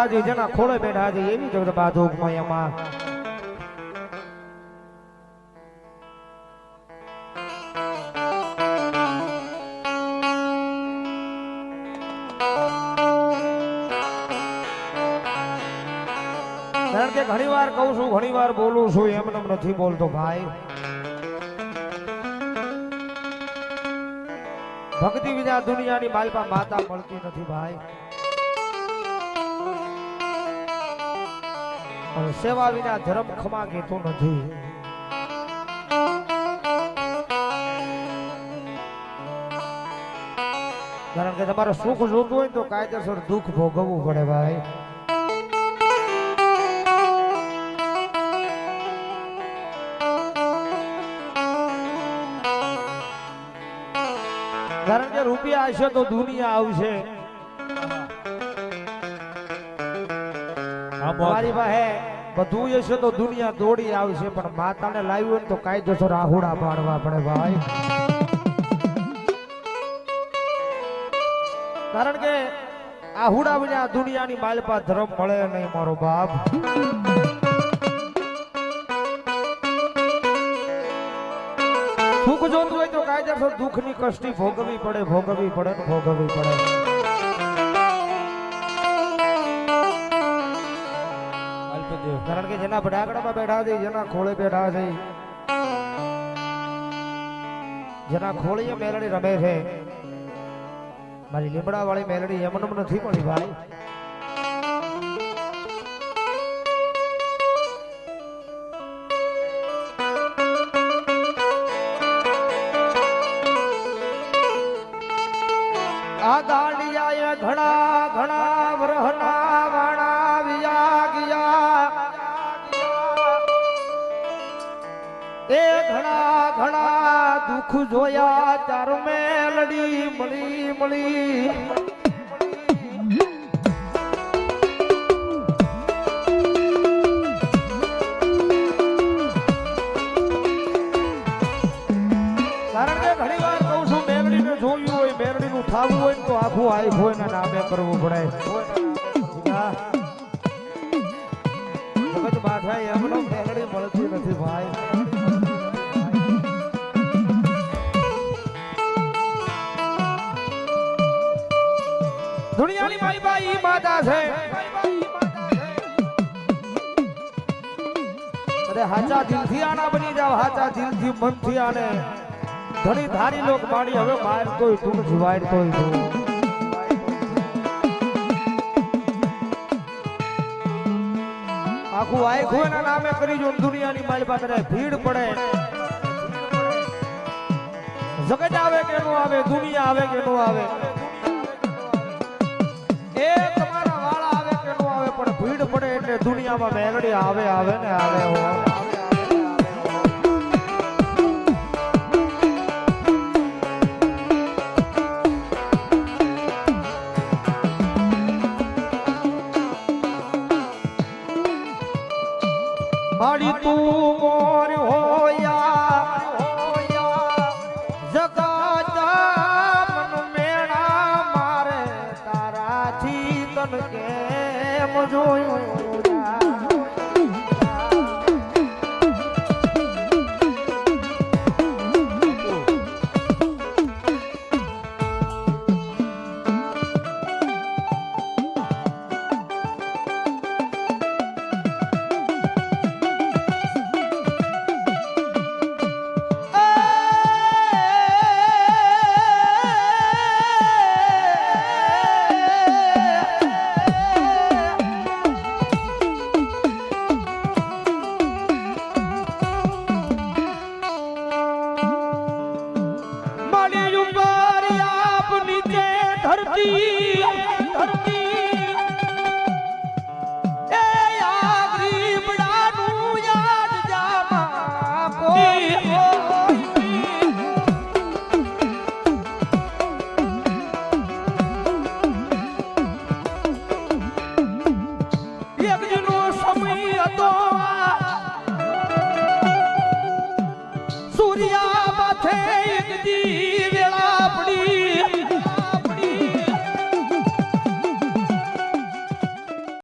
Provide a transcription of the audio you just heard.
આજે જેના ખોળે બેઠા છે એવી જગત બાજુ માયામાં કારણ કે ઘણી વાર કહું છું ઘણી વાર બોલું છું, એમ નેમ નથી બોલતો ભાઈ. ભક્તિ વિના દુનિયાની માલપા માતા મળતી નથી ભાઈ. અને સેવા વિના ધર્મ ખમા કહેતો નથી. કારણ કે તમારે સુખ જોતું હોય તો કાયદેસર દુઃખ ભોગવવું પડે ભાઈ. કારણ કે રૂપિયા આવશે તો દુનિયા આવશે. તમારી પાસે બધું હશે તો દુનિયા દોડી આવશે, પણ માતાને લાવી હોય તો કાયદેસર આહુડા પાડવા પડે ભાઈ. કારણ કે આહુડા વિના દુનિયાની માલપા ધર્મ મળે નહીં મારો બાપ. સુખ જોતું હોય તો કાયદેસર દુઃખની કષ્ટી ભોગવવી પડે ભોગવવી પડે ભોગવી પડે. કારણ કે જેના ભડાકડામાં બેઠા છે, જેના ખોળે બેઠા છે, જેના ખોળીએ મેલડી રમે છે. મારી લીમડા વાળી મેલડી એમનું નથી મળી ભાઈ. એ ઘણા ઘણા દુઃખ જોયા, ચાર મેલડી મળી મળી. મેલડીને જોયું હોય તો આખું આઈ હોય ને નામે કરવું પડે. જીગા. જગત મેલડી મળતી નથી, ભાઈ. દુનિયાની મારી બાઈ માતા છે. અરે હાચા દિલથી આના બની જાવ હાચા દિલથી મનથી આને. ધણી ધારી લોક માણી, હવે માર કોઈ તું જીવાય તોય આખું આખું એના નામે કરી જો દુનિયાની માલપા કરે ભીડ પડે. જગત આવે કે નો આવે, દુનિયા આવે કે નો આવે. એ તમારા વાળા આવે કે આવે, પણ ભીડ પડે એટલે દુનિયામાં મેલડી આવે આવે ને આવે હો. તું oi, oi, oi. ધરતી ધરતી એ આ ગરીબડાનું યાદ જામા કોઈ એક જનો સૂર્યા માથે એક દી